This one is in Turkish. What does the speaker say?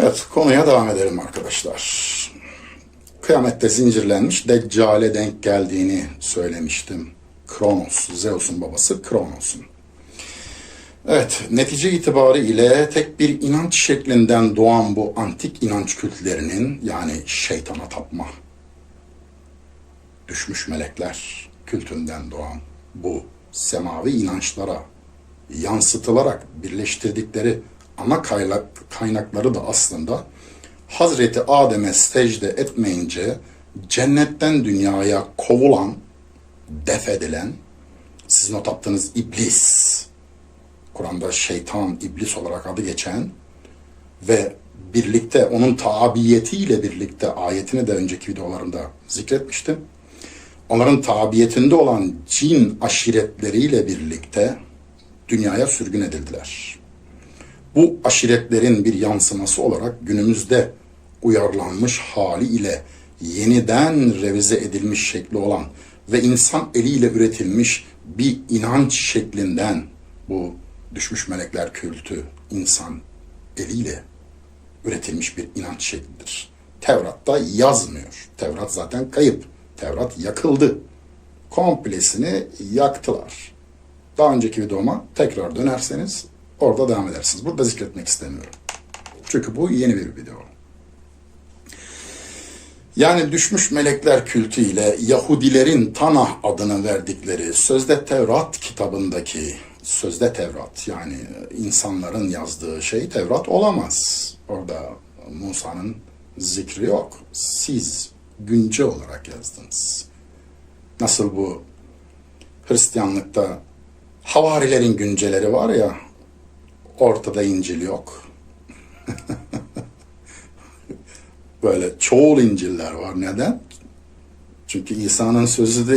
Evet, konuya devam edelim arkadaşlar. Kıyamette zincirlenmiş Deccale denk geldiğini söylemiştim. Kronos, Zeus'un babası Kronos'un. Evet, netice itibariyle tek bir inanç şeklinden doğan bu antik inanç kültlerinin yani şeytana tapma, düşmüş melekler kültünden doğan bu semavi inançlara yansıtılarak birleştirdikleri ana kaynak, kaynakları da aslında Hazreti Adem'e secde etmeyince cennetten dünyaya kovulan, def edilen, sizin o iblis, Kur'an'da şeytan, iblis olarak adı geçen ve birlikte onun tabiyetiyle birlikte ayetini de önceki videolarımda zikretmiştim. Onların tabiyetinde olan cin aşiretleriyle birlikte dünyaya sürgün edildiler. Bu aşiretlerin bir yansıması olarak günümüzde uyarlanmış hali ile yeniden revize edilmiş şekli olan ve insan eliyle üretilmiş bir inanç şeklinden bu düşmüş melekler kültü insan eliyle üretilmiş bir inanç şeklidir. Tevrat'ta yazmıyor. Tevrat zaten kayıp. Tevrat yakıldı. Komplesini yaktılar. Daha önceki videoma tekrar dönerseniz orada devam edersiniz. Burada zikretmek istemiyorum. Çünkü bu yeni bir video. Yani düşmüş melekler kültü ile Yahudilerin Tanah adını verdikleri Sözde Tevrat kitabındaki Sözde Tevrat yani insanların yazdığı şey Tevrat olamaz. Orada Musa'nın zikri yok. Siz günce olarak yazdınız. Nasıl bu Hristiyanlıkta havarilerin günceleri var ya ortada İncil yok. Böyle çoğul İncil'ler var. Neden? Çünkü İsa'nın sözü değil.